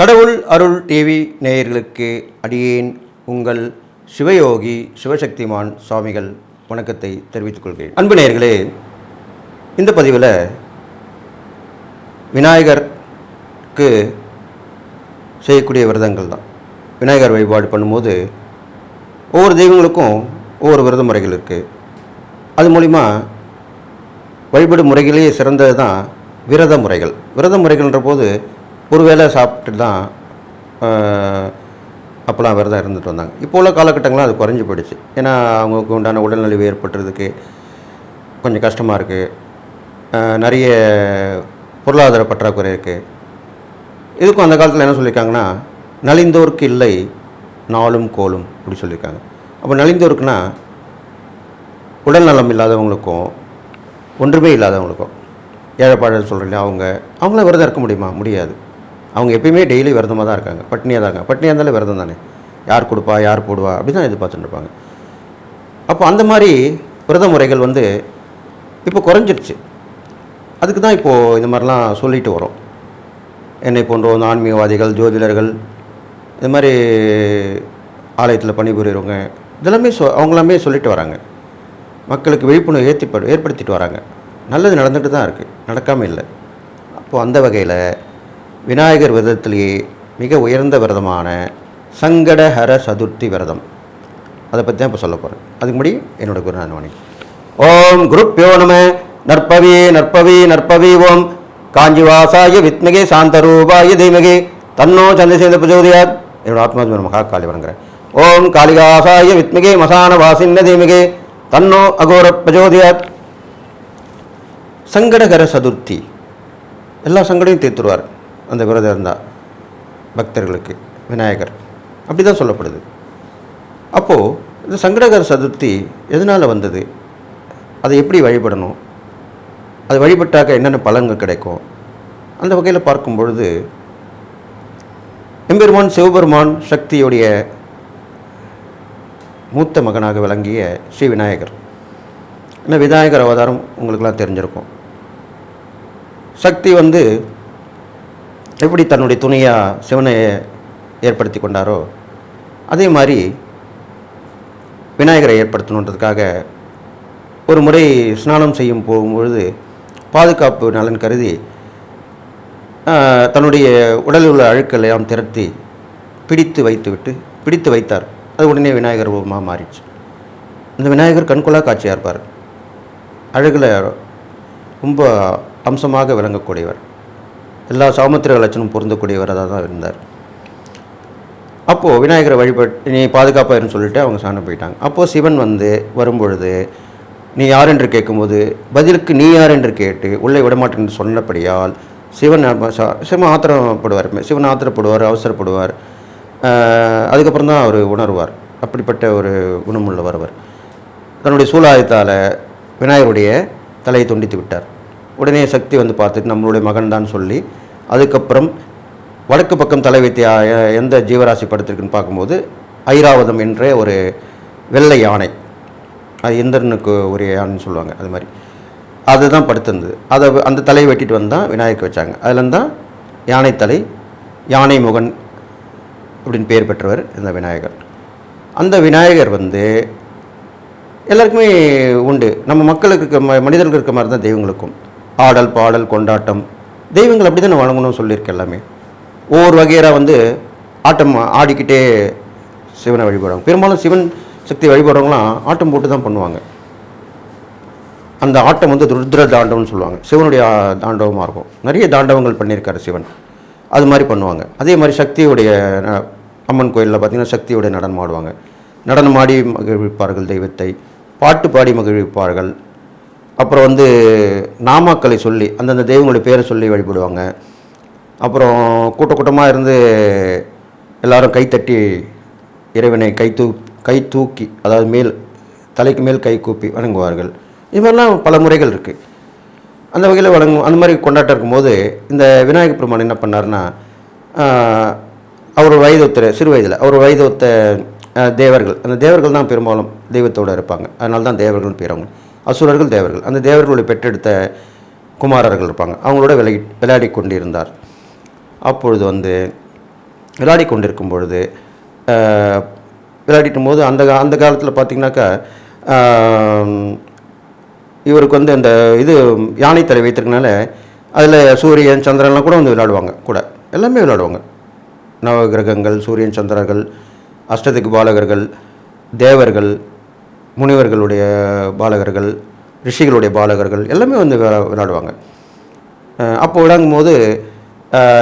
கடவுள் அருள் டிவி நேயர்களுக்கு அடியேன் உங்கள் சிவயோகி சிவசக்திமான் சுவாமிகள் வணக்கத்தை தெரிவித்துக் கொள்கிறேன். அன்பு நேயர்களே இந்த பதிவில் விநாயகருக்கு செய்யக்கூடிய விரதங்கள் தான். விநாயகர் வழிபாடு பண்ணும்போது ஒவ்வொரு தெய்வங்களுக்கும் ஒவ்வொரு விரத முறைகள் இருக்குது அது மூலிமா வழிபாடு முறைகளே சிறந்தது தான் விரத முறைகள். விரத முறைகள்ன்ற போது ஒரு வேளை சாப்பிட்டு தான் அப்போலாம் விரதம் இருந்துட்டு வந்தாங்க. இப்போ உள்ள காலகட்டங்கள்லாம் அது குறைஞ்சி போயிடுச்சு. ஏன்னா அவங்களுக்கு உண்டான உடல்நலிவு ஏற்பட்டுறதுக்கு கொஞ்சம் கஷ்டமாக இருக்குது நிறைய பொருளாதார பற்றாக்குறை இருக்குது இதுக்கும் அந்த காலத்தில் என்ன சொல்லியிருக்காங்கன்னா நலிந்தோர்க்கு இல்லை நாளும் கோலும் அப்படி சொல்லியிருக்காங்க. அப்போ நலிந்தோருக்குன்னா உடல் நலம் இல்லாதவங்களுக்கும் ஒன்றுமே இல்லாதவங்களுக்கும் ஏழைப்பாழ சொல்கிறீங்களா அவங்க அவங்கள விரதம் இருக்க முடியுமா? முடியாது. அவங்க எப்பயுமே டெய்லி விரதமாக தான் இருக்காங்க. பட்னியாக தான் இருக்காங்க. பட்னியாக இருந்தாலும் விரதம் தானே? யார் கொடுப்பா யார் போடுவா? அப்படி தான் எதிர்பார்த்துட்டு இருப்பாங்க. அப்போ அந்த மாதிரி விரத முறைகள் வந்து இப்போ குறைஞ்சிருச்சு. அதுக்கு தான் இப்போது இந்த மாதிரிலாம் சொல்லிட்டு வரோம். என்னை போன்ற வந்து ஆன்மீகவாதிகள் ஜோதிடர்கள் இது மாதிரி ஆலயத்தில் பணிபுரியறவங்க இதெல்லாமே சொ அவங்களாமே சொல்லிட்டு வராங்க. மக்களுக்கு விழிப்புணர்வு ஏற்றி ஏற்படுத்திட்டு வராங்க. நல்லது நடந்துட்டு தான் இருக்குது நடக்காமல் இல்லை. அப்போது அந்த வகையில் விநாயகர் விரதத்திலேயே மிக உயர்ந்த விரதமான சங்கடஹர சதுர்த்தி விரதம். அதை பற்றி தான் இப்போ சொல்ல போகிறேன் அதுக்கு முடி என்னோட குருநாதன் ஓம் குருப்பியோ நம நற்பவி நற்பவி நற்பவி ஓம். காஞ்சிவாசாய வித்மகே சாந்தரூபாய தீமகே. தன்னோ சந்திரசேந்த பிரஜோதியார் என்னோட ஆத்மாத்ம மகா காளி வணங்குறேன். ஓம் காளிகாசாய வித்மகே மசான வாசின்ன தீமகே. தன்னோ அகோர பிரஜோதியார் சங்கடகர சதுர்த்தி. எல்லா சங்கடையும் தீர்த்துருவார். அந்த விரதம் இருந்தால் பக்தர்களுக்கு விநாயகர். அப்படி தான் சொல்லப்படுது. அப்போது இந்த சங்கடகர சதுர்த்தி எதனால் வந்தது? அதை எப்படி வழிபடணும்? அது வழிபட்டாக்க என்னென்ன பலன்கள் கிடைக்கும்? அந்த வகையில் பார்க்கும் பொழுது எம்பெருமான் சிவபெருமான் சக்தியுடைய மூத்த மகனாக விளங்கிய ஸ்ரீ விநாயகர். ஏன்னா விநாயகர் அவதாரம் உங்களுக்கெல்லாம் தெரிஞ்சிருக்கும். சக்தி வந்து எப்படி தன்னுடைய துணையாக சிவனை ஏற்படுத்தி கொண்டாரோ அதே மாதிரி விநாயகரை ஏற்படுத்தணுன்றதுக்காக ஒரு முறை ஸ்நானம் செய்யும் போகும்பொழுது பாதுகாப்பு நலன் கருதி தன்னுடைய உடலில் உள்ள அழுக்கள் எல்லாம் திரட்டி பிடித்து வைத்துவிட்டு பிடித்து வைத்தார். அது உடனே விநாயகர் ரூபமாக மாறிடுச்சு. இந்த விநாயகர் கண்கொள்ளா காட்சியாக இருப்பார். அழகில் ரொம்ப அம்சமாக விளங்கக்கூடியவர். எல்லா சாமுத்திர லட்சணம் பொருந்தக்கூடியவராக தான் இருந்தார். அப்போது விநாயகரை வழிபட்டு நீ பாதுகாப்பாக சொல்லிட்டு அவங்க சாணம் போயிட்டாங்க. அப்போது சிவன் வந்து வரும்பொழுது நீ யார் என்று கேட்கும்போது பதிலுக்கு நீ யார் என்று கேட்டு உள்ளே விடமாட்டேன் என்று சொன்னபடியால் சிவன் சிவன் ஆத்திரப்படுவார். சிவன் ஆத்திரப்படுவார் அவசரப்படுவார். அதுக்கப்புறம் தான் அவர் உணர்வார். அப்படிப்பட்ட ஒரு குணமுள்ளவர் அவர். தன்னுடைய சூழாயத்தால் விநாயகருடைய தலையை துண்டித்து விட்டார். உடனே சக்தி வந்து பார்த்துட்டு நம்மளுடைய மகன் தான் சொல்லி அதுக்கப்புறம் வடக்கு பக்கம் தலை வைத்து எந்த ஜீவராசி படுத்திருக்குன்னு பார்க்கும்போது ஐராவதம் என்ற ஒரு வெள்ளை யானை. அது இந்திரனுக்கு ஒரு யானைன்னு சொல்லுவாங்க அது மாதிரி. அதுதான் படுத்திருந்தது. அதை அந்த தலையை வெட்டிட்டு வந்தால் விநாயகருக்கு வச்சாங்க. அதுலேருந்து தான் யானை தலை யானை முகன் அப்படின்னு பேர் பெற்றவர் இந்த விநாயகர். அந்த விநாயகர் வந்து எல்லாருக்குமே உண்டு. நம்ம மக்களுக்கு இருக்க ம- மனிதர்களுக்கு இருக்க மாதிரி தான் தெய்வங்களுக்கும். ஆடல் பாடல் கொண்டாட்டம். தெய்வங்கள் அப்படி தான் வழங்கணும்னு சொல்லியிருக்கு எல்லாமே. ஒவ்வொரு வகையராக வந்து ஆட்டம் ஆடிக்கிட்டே சிவனை வழிபடுவாங்க. பெரும்பாலும் சிவன் சக்தி வழிபடுறவங்களாம் ஆட்டம் போட்டு தான் பண்ணுவாங்க. அந்த ஆட்டம் வந்து ருத்ர தாண்டவம்னு சொல்லுவாங்க. சிவனுடைய தாண்டவமாக இருக்கும். நிறைய தாண்டவங்கள் பண்ணியிருக்காரு சிவன். அது மாதிரி பண்ணுவாங்க. அதே மாதிரி சக்தியுடைய அம்மன் கோயிலில் பார்த்தீங்கன்னா சக்தியுடைய நடனம் ஆடுவாங்க. நடனம் ஆடி மகிழ்விப்பார்கள் தெய்வத்தை. பாட்டு பாடி மகிழ்விப்பார்கள். அப்புறம் வந்து நாமாக்களை சொல்லி அந்தந்த தெய்வங்களுடைய பேரை சொல்லி வழிபடுவாங்க. அப்புறம் கூட்ட கூட்டமாக இருந்து எல்லாரும் கைத்தட்டி இறைவனை கை தூ கை தூக்கி அதாவது மேல் தலைக்கு மேல் கை கூப்பி வணங்குவார்கள். இது மாதிரிலாம் பல முறைகள் இருக்குது அந்த வகையில் வழங்கும் அந்த மாதிரி கொண்டாட்டம் இருக்கும்போது இந்த விநாயகர் பெருமான் என்ன பண்ணார்னா அவர் வயதொத்தர் சிறு வயதில் அவர் வயதொத்த தேவர்கள் அந்த தேவர்கள் தான் பெரும்பாலும் தெய்வத்தோடு இருப்பாங்க. அதனால தான் தேவர்கள் பேர் அவங்க. அசுரர்கள் தேவர்கள். அந்த தேவர்களுடைய பெற்றெடுத்த குமாரர்கள் இருப்பாங்க. அவங்களோட விளையாடி விளையாடி கொண்டிருந்தார். அப்பொழுது வந்து விளையாடி கொண்டிருக்கும் பொழுது விளையாடிட்டும் போது அந்த அந்த காலத்தில் பார்த்திங்கனாக்கா இவருக்கு வந்து அந்த இது யானை தலை வைத்திருக்கனால அதில் சூரியன் சந்திரன்லாம் கூட வந்து விளையாடுவாங்க கூட. எல்லாமே விளையாடுவாங்க. நவகிரகங்கள் சூரியன் சந்திரர்கள் அஷ்டதிக்கு பாலகர்கள் தேவர்கள் முனிவர்களுடைய பாலகர்கள் ரிஷிகளுடைய பாலகர்கள் எல்லாமே வந்து விளா- விளையாடுவாங்க. அப்போ விளங்கும்போது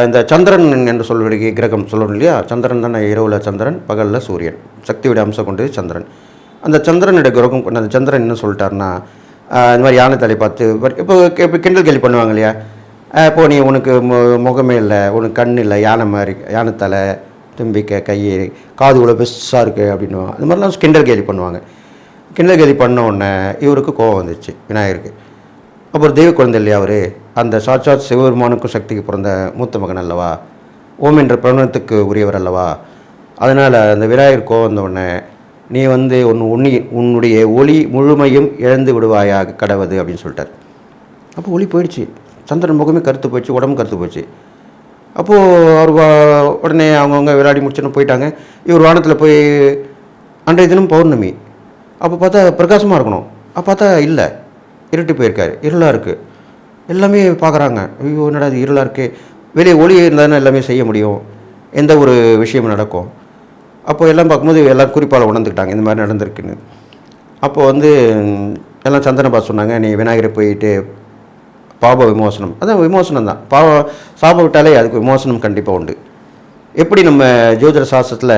இந்த சந்திரன் என்று சொல்லக்கூடிய கிரகம் சொல்லணும் இல்லையா? சந்திரன் தானே இரவில் சந்திரன் பகலில் சூரியன். சக்தியுடைய அம்சம் கொண்டது சந்திரன். அந்த சந்திரனுடைய கிரகம் கொண்ட அந்த சந்திரன் என்ன சொல்லிட்டாருன்னா இந்த மாதிரி யானை தலை பார்த்து இப்போ இப்போ கிண்டல் கேலி பண்ணுவாங்க இல்லையா? இப்போ நீ உனக்கு மு- முகமே இல்லை உனக்கு கண் இல்லை யானை மாதிரி யானை தலை தும்பிக்கை கை காது இவ்வளோ பெருசாக இருக்குது அப்படின்னு அது மாதிரிலாம் கிண்டல் கேலி பண்ணுவாங்க. கிண்டகதி பண்ண உடனே இவருக்கு கோவம் வந்துச்சு விநாயகருக்கு. அப்புறம் தெய்வ குழந்தை இல்லையா அவர்? அந்த சாட்சாத் சிவபெருமானுக்கும் சக்திக்கு பிறந்த மூத்த மகன் அல்லவா? ஓம் என்ற பிரணத்துக்கு உரியவர் அல்லவா? அதனால் அந்த விநாயகர் கோவம் வந்தவுடனே உடனே நீ வந்து உன் உன்னி உன்னுடைய ஒளி முழுமையும் இழந்து விடுவாயாக கடவுது அப்படின்னு சொல்லிட்டார். அப்போ ஒளி போயிடுச்சு. சந்திரன் முகமே கருத்து போச்சு உடம்பு கருத்து போச்சு அப்போது அவர் வா- உடனே அவங்கவுங்க விளையாடி முடிச்சுன்னு போயிட்டாங்க. இவர் வானத்தில் போய் அன்றைய தினம் பௌர்ணமி. அப்போ பார்த்தா பிரகாசமாக இருக்கணும். அப்போ பார்த்தா இல்லை. இருட்டு போயிருக்காரு. இருளாக இருக்குது எல்லாமே பார்க்குறாங்க. ஐயோ என்னடா இது இருளாக இருக்கே. வெளியே ஒளி இருந்தால் எல்லாமே செய்ய முடியும். எந்த ஒரு விஷயம் நடக்கும். அப்போ எல்லாம் பார்க்கும்போது எல்லாம் குறிப்பால் உணர்ந்துக்கிட்டாங்க. இந்த மாதிரி நடந்திருக்குன்னு. அப்போ வந்து எல்லாம் சந்தன பாஸ் சொன்னாங்க நீ விநாயகரை போயிட்டு பாப விமோசனம். அதான் விமோசனம் தான். பாவ சாபம் விட்டாலே அதுக்கு விமோசனம் கண்டிப்பாக உண்டு. எப்படி நம்ம ஜோதிட சாஸ்திரத்தில்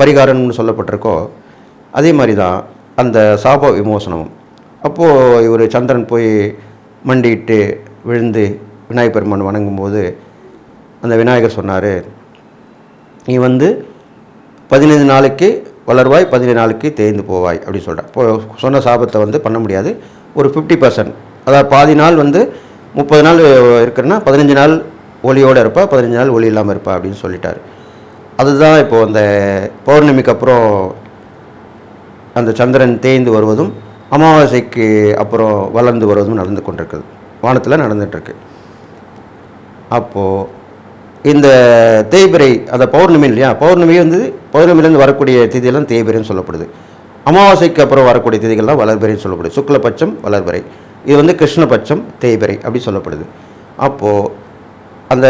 பரிகாரம்னு சொல்லப்பட்டிருக்கோ அதே மாதிரி தான் அந்த சாப விமோசனமும். அப்போது இவர் சந்திரன் போய் மண்டிட்டு விழுந்து விநாயகர் பெருமான் வணங்கும்போது அந்த விநாயகர் சொன்னார் நீ வந்து பதினைந்து நாளைக்கு வளர்வாய் பதினைந்து நாளைக்கு தேய்ந்து போவாய் அப்படின்னு சொல்கிறேன் இப்போ சொன்ன சாபத்தை வந்து பண்ண முடியாது. ஒரு ஃபிஃப்டி பர்சன்ட் அதாவது பாதி நாள் வந்து முப்பது நாள் இருக்குன்னா பதினஞ்சு நாள் ஒளியோடு இருப்பா பதினஞ்சு நாள் ஒளி இல்லாமல் இருப்பா அப்படின்னு சொல்லிட்டார். அதுதான் இப்போது அந்த பௌர்ணமிக்கு அப்புறம் அந்த சந்திரன் தேய்ந்து வருவதும் அமாவாசைக்கு அப்புறம் வளர்ந்து வருவதும் நடந்து கொண்டிருக்குது. வானத்தில் நடந்துகிட்ருக்கு அப்போது இந்த தேய்பிரை அந்த பௌர்ணமி இல்லையா? பௌர்ணமி வந்து பௌர்ணமிலேருந்து வரக்கூடிய திதியெல்லாம் தேய்பிரைன்னு சொல்லப்படுது. அமாவாசைக்கு அப்புறம் வரக்கூடிய திதிகள்லாம் வளர்பிறைன்னு சொல்லப்படுது. சுக்லபட்சம் வளர்பிறை இது வந்து கிருஷ்ணபட்சம் தேய்பிரை அப்படி சொல்லப்படுது. அப்போது அந்த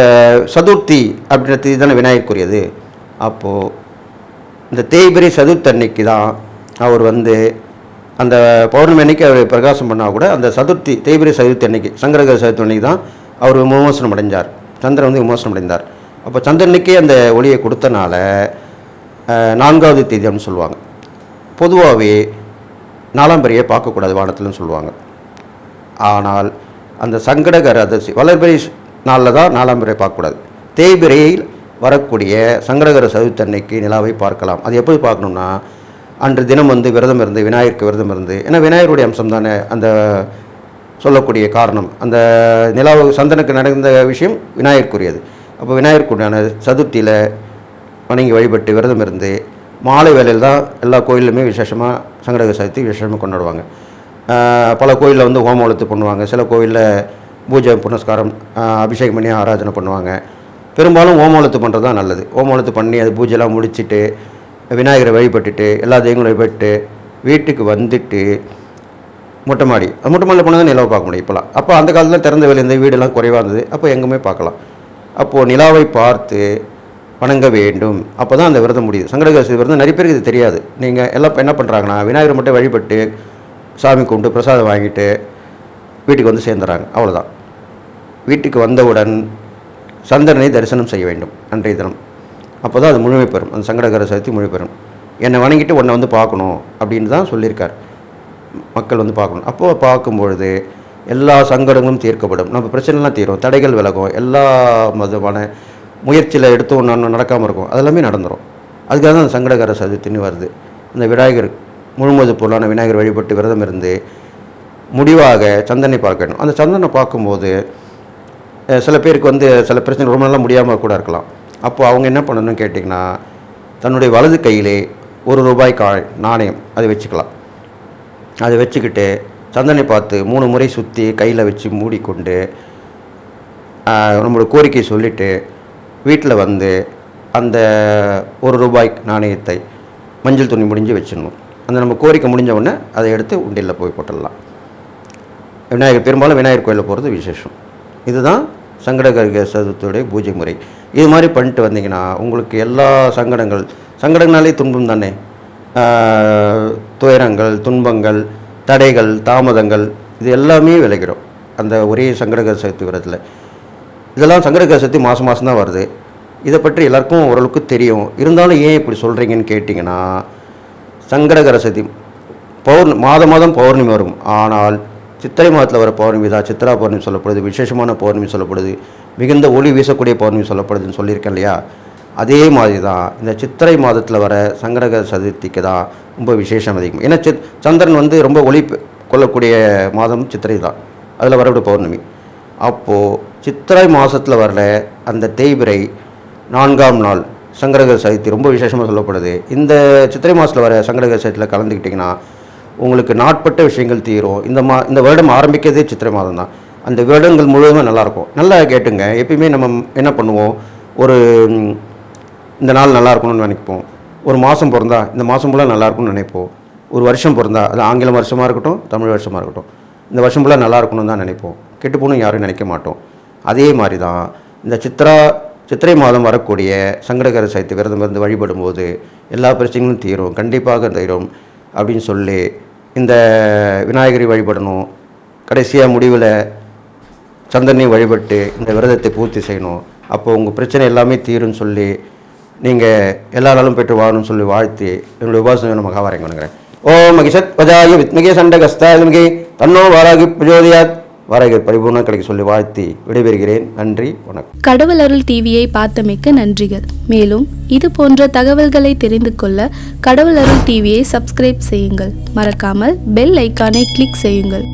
சதுர்த்தி அப்படின்ற திதி தானே விநாயகருக்குரியது. அப்போது இந்த தேய்பிரை சதுர்த்தன்னைக்கு தான் அவர் வந்து அந்த பௌர்ணமி அன்னைக்கு அவர் பிரகாசம் பண்ணால் கூட அந்த சதுர்த்தி தேய்பிரி சதுர்த்தி அன்னைக்கு சங்கரகர சதுர்த்தி அன்னைக்கு தான் அவர் விமோசனம் அடைஞ்சார். சந்திரன் வந்து விமோசனம் அடைந்தார். அப்போ சந்திரனுக்கே அந்த ஒளியை கொடுத்தனால நான்காவது தேதி அப்படின்னு சொல்லுவாங்க. பொதுவாகவே நாலாம் பெரிய பார்க்கக்கூடாது வானத்தில்னு சொல்லுவாங்க. ஆனால் அந்த சங்கடகர அதிர்சி வளர்பிறை நாளில் தான் நாலாம் பிறை பார்க்கக்கூடாது. தேய்பிரையில் வரக்கூடிய சங்கடகர சதுர்த்தி அன்னைக்கு நிலாவை பார்க்கலாம். அது எப்படி பார்க்கணும்னா அன்று தினம் வந்து விரதம் இருந்து விநாயகருக்கு விரதம் இருந்து ஏன்னா விநாயகருடைய அம்சம் தானே அந்த சொல்லக்கூடிய காரணம். அந்த நிலாவு சந்தனுக்கு நடந்த விஷயம் விநாயகருக்குரியது. அப்போ விநாயகருக்குண்டான சதுர்த்தியில் வணங்கி வழிபட்டு விரதம் இருந்து மாலை வேலையில் தான் எல்லா கோயிலுமே விசேஷமாக சங்கடக சதுர்த்தி விசேஷமாக கொண்டாடுவாங்க. பல கோயிலில் வந்து ஹோம வளர்த்து பண்ணுவாங்க. சில கோயிலில் பூஜை புனஸ்காரம் அபிஷேகம் பண்ணி ஆராதனை பண்ணுவாங்க. பெரும்பாலும் ஹோமவளத்து பண்ணுறது தான் நல்லது. ஹோமவளத்து பண்ணி அது பூஜைலாம் முடிச்சுட்டு விநாயகரை வழிபட்டுட்டு எல்லா தெய்வங்களும் வழிபட்டு வீட்டுக்கு வந்துட்டு மொட்டை மாடி மொட்டை மாடியில் போனால் தான் நிலாவை பார்க்க முடியும் இப்போலாம். அப்போ அந்த காலத்தில் திறந்த வெளி இருந்த வீடெல்லாம் குறைவாக இருந்தது. அப்போ எங்குமே பார்க்கலாம். அப்போது நிலாவை பார்த்து வணங்க வேண்டும். அப்போ தான் அந்த விரதம் முடியுது. சங்கடகாசி விரதம் நிறைய பேருக்கு இது தெரியாது. நீங்கள் எல்லாம் என்ன பண்ணுறாங்கன்னா விநாயகரை மட்டும் வழிபட்டு சாமி கும்பிட்டு பிரசாதம் வாங்கிட்டு வீட்டுக்கு வந்து சேர்ந்துறாங்க. அவ்வளோதான் வீட்டுக்கு வந்தவுடன் சந்திரனை தரிசனம் செய்ய வேண்டும். அன்றைய தினம். அப்போ தான் அது முழுமை பெறும் அந்த சங்கடகர சதுர்த்தி முழுமை பெறும் என்னை வணங்கிட்டு உன்னை வந்து பார்க்கணும் அப்படின்னு தான் சொல்லியிருக்கார். மக்கள் வந்து பார்க்கணும். அப்போது பார்க்கும்பொழுது எல்லா சங்கடங்களும் தீர்க்கப்படும். நம்ம பிரச்சனைலாம் தீரும். தடைகள் விலகும். எல்லா விதமான முயற்சியில் எடுத்து ஒன்று நடக்காமல் இருக்கும். அதெல்லாமே நடந்துடும் அதுக்காக தான் அந்த சங்கடகர சதுர்த்தின்னு வருது. அந்த விநாயகர் முழுமது பொருளான விநாயகர் வழிபட்டு விரதம் இருந்து முடிவாக சந்தனை பார்க்கணும் அந்த சந்தனை பார்க்கும்போது சில பேருக்கு வந்து சில பிரச்சனை ரொம்ப நாளாக முடியாமல் கூட இருக்கலாம். அப்போ அவங்க என்ன பண்ணணும்னு கேட்டிங்கன்னா தன்னுடைய வலது கையிலே ஒரு ரூபாய் கா நாணயம் அதை வச்சுக்கலாம். அதை வச்சுக்கிட்டு சந்தனை பார்த்து மூணு முறை சுற்றி கையில் வச்சு மூடிக்கொண்டு நம்மளோட கோரிக்கை சொல்லிவிட்டு வீட்டில் வந்து அந்த ஒரு ரூபாய் நாணயத்தை மஞ்சள் துணி முடிஞ்சு வச்சிடணும். அந்த நம்ம கோரிக்கை முடிஞ்ச உடனே அதை எடுத்து உண்டியில் போய் போட்டுடலாம். விநாயகர் பெரும்பாலும் விநாயகர் கோயிலில் போகிறது விசேஷம். இதுதான் சங்கடகர சதுர்த்தியுடைய பூஜை முறை. இது மாதிரி பண்ணிட்டு வந்தீங்கன்னா உங்களுக்கு எல்லா சங்கடங்கள் சங்கடங்களாலே துன்பம் தானே? துயரங்கள் துன்பங்கள் தடைகள் தாமதங்கள் இது எல்லாமே விளைகிறோம். அந்த ஒரே சங்கடகர சதுர்த்தி விரதத்தில் இதெல்லாம் சங்கடகர சதுர்த்தி மாதம் மாதம் தான் வருது. இதை பற்றி எல்லாருக்கும் ஓரளவுக்கு தெரியும். இருந்தாலும் ஏன் இப்படி சொல்கிறீங்கன்னு கேட்டிங்கன்னா சங்கடகர சக்தி பௌர்ண மாதம் மாதம் பௌர்ணமி வரும். ஆனால் சித்திரை மாதத்தில் வர பௌர்ணமி தான் சித்ரா பௌர்ணமி சொல்லப்படுது விசேஷமான பௌர்ணமி சொல்லப்படுது மிகுந்த ஒளி வீசக்கூடிய பௌர்ணமி சொல்லப்படுதுன்னு சொல்லியிருக்கேன் இல்லையா? அதே மாதிரி தான் இந்த சித்திரை மாதத்தில் வர சங்கரக சதுர்த்திக்கு தான் ரொம்ப விசேஷம் அதிகம். ஏன்னா சித் சந்திரன் வந்து ரொம்ப ஒளி கொள்ளக்கூடிய மாதம் சித்திரை தான். அதில் வரக்கூடிய பௌர்ணமி. அப்போது சித்திரை மாதத்தில் வர்ற அந்த தேய்பிரை நான்காம் நாள் சங்கரக சதுர்த்தி ரொம்ப விசேஷமாக சொல்லப்படுது. இந்த சித்திரை மாதத்தில் வர சங்கரக சதுர்த்தியில் கலந்துக்கிட்டிங்கன்னா உங்களுக்கு நாட்பட்ட விஷயங்கள் தீரும். இந்த மா இந்த வருடம் ஆரம்பிக்கிறதே சித்திரை மாதம் தான் அந்த வருடங்கள் முழுவதும் நல்லாயிருக்கும். நல்லா கேட்டுங்க. எப்பயுமே நம்ம என்ன பண்ணுவோம்? ஒரு இந்த நாள் நல்லா இருக்கணும்னு நினைப்போம். ஒரு மாதம் பிறந்தா இந்த மாதம் ஃபுல்லாக நல்லா இருக்கும்னு நினைப்போம். ஒரு வருஷம் பிறந்தா அது ஆங்கில வருஷமாக இருக்கட்டும் தமிழ் வருஷமாக இருக்கட்டும் இந்த வருஷம் ஃபுல்லாக நல்லா இருக்கணும்னு தான் நினைப்போம். கெட்டு போகணும் யாரும் நினைக்க மாட்டோம். அதே மாதிரி தான் இந்த சித்ரா சித்திரை மாதம் வரக்கூடிய சங்கடகர சைத்து விரதம் இருந்து வழிபடும்போது எல்லா பிரச்சனைகளும் தீரும். கண்டிப்பாக தீரும் அப்படின்னு சொல்லி இந்த விநாயகரை வழிபடணும். கடைசியாக முடிவில் சந்தனை வழிபட்டு இந்த விரதத்தை பூர்த்தி செய்யணும். அப்போ உங்கள் பிரச்சனை எல்லாமே தீரும்னு சொல்லி நீங்கள் எல்லா நாளும் பெற்று வாழணும்னு சொல்லி வாழ்த்தி என்னுடைய உபாசனை நம்ம காவாரங்க பண்ணுறேன் ஓம் மகிஷத் வஜாய வித்மகே சண்டகஸ்தாத்மகே தன்னோ வாராகி பிரஜோதியாத். வாராகி பரிபூர்ணம் கிடைக்க சொல்லி வாழ்த்தி விடைபெறுகிறேன். நன்றி வணக்கம். கடவுள் அருள் டிவியை பார்த்தமைக்க நன்றிகள். மேலும் இது போன்ற தகவல்களை தெரிந்து கொள்ள கடவுள் அருள் டிவியை சப்ஸ்கிரைப் செய்யுங்கள். மறக்காமல் பெல் ஐக்கானை கிளிக் செய்யுங்கள்.